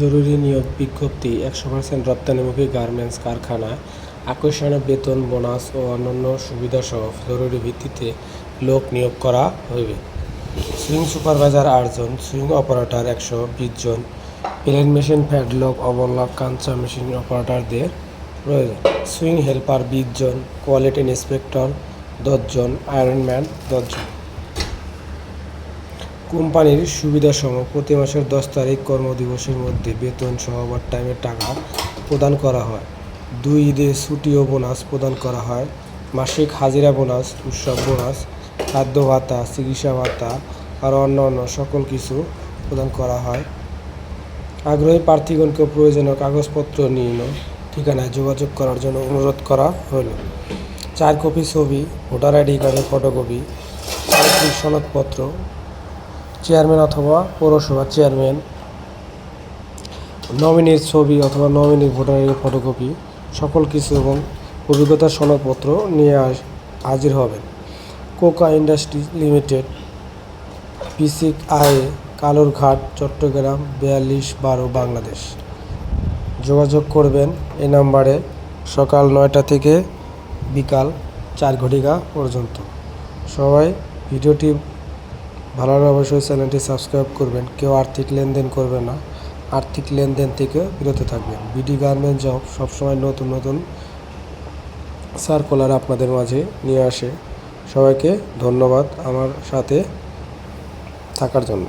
জরুরি নিয়োগ বিজ্ঞপ্তি একশো পার্সেন্ট রপ্তানিমুখী গার্মেন্টস কারখানা আকর্ষণীয় বেতন, বোনাস ও অন্যান্য সুবিধাসহ জরুরি ভিত্তিতে লোক নিয়োগ করা হইবে। সুইং সুপারভাইজার আটজন, সুইং অপারেটর একশো বিশ জন, প্লেন মেশিন, প্যাডলক ওভারলক কাঞ্চা মেশিন অপারেটরদের প্রয়োজন। সুইং হেল্পার বিশ জন, কোয়ালিটি ইন্সপেক্টর দশজন আয়রনম্যান দশজন কোম্পানির সুবিধাসমূহ প্রতি মাসের দশ তারিখ কর্মদিবসের মধ্যে বেতন সহ ওভারটাইমের টাকা প্রদান করা হয়। দুই ঈদে ছুটি ও বোনাস প্রদান করা হয়। মাসিক হাজিরা বোনাস উৎসব বোনাস খাদ্য ভাতা, চিকিৎসা ভাতা আর অন্য অন্য সকল কিছু প্রদান করা হয়। আগ্রহী প্রার্থীগণকে প্রয়োজনীয় কাগজপত্র নিয়ে ঠিকানায় যোগাযোগ করার জন্য অনুরোধ করা হলো। চার কপি ছবি, ভোটার আইডি কার্ডের ফটোকপি সনদপত্র চেয়ারম্যান অথবা পৌরসভা চেয়ারম্যান নমিনির ছবি অথবা নমিনির ভোটারের ফটোকপি সকল কিছু এবং অভিজ্ঞতার সনদপত্র নিয়ে হাজির হবেন। কোকা ইন্ডাস্ট্রি লিমিটেড, পিসিক আয়ে কালুরঘাট, চট্টগ্রাম, বিয়াল্লিশ বারো, বাংলাদেশ। যোগাযোগ করবেন এই নাম্বারে সকাল নয়টা থেকে বিকাল চার ঘটিকা পর্যন্ত। সবাই ভিডিওটি ভালো লাগলে অবশ্যই চ্যানেলটি সাবস্ক্রাইব করবেন, কেউ আর্থিক লেনদেন করবে না। আর্থিক লেনদেন থেকে বিরত থাকবেন। বিডি গার্মেন্ট জব সবসময় নতুন নতুন সার্কুলার আপনাদের মাঝে নিয়ে আসে। সবাইকে ধন্যবাদ আমার সাথে থাকার জন্য।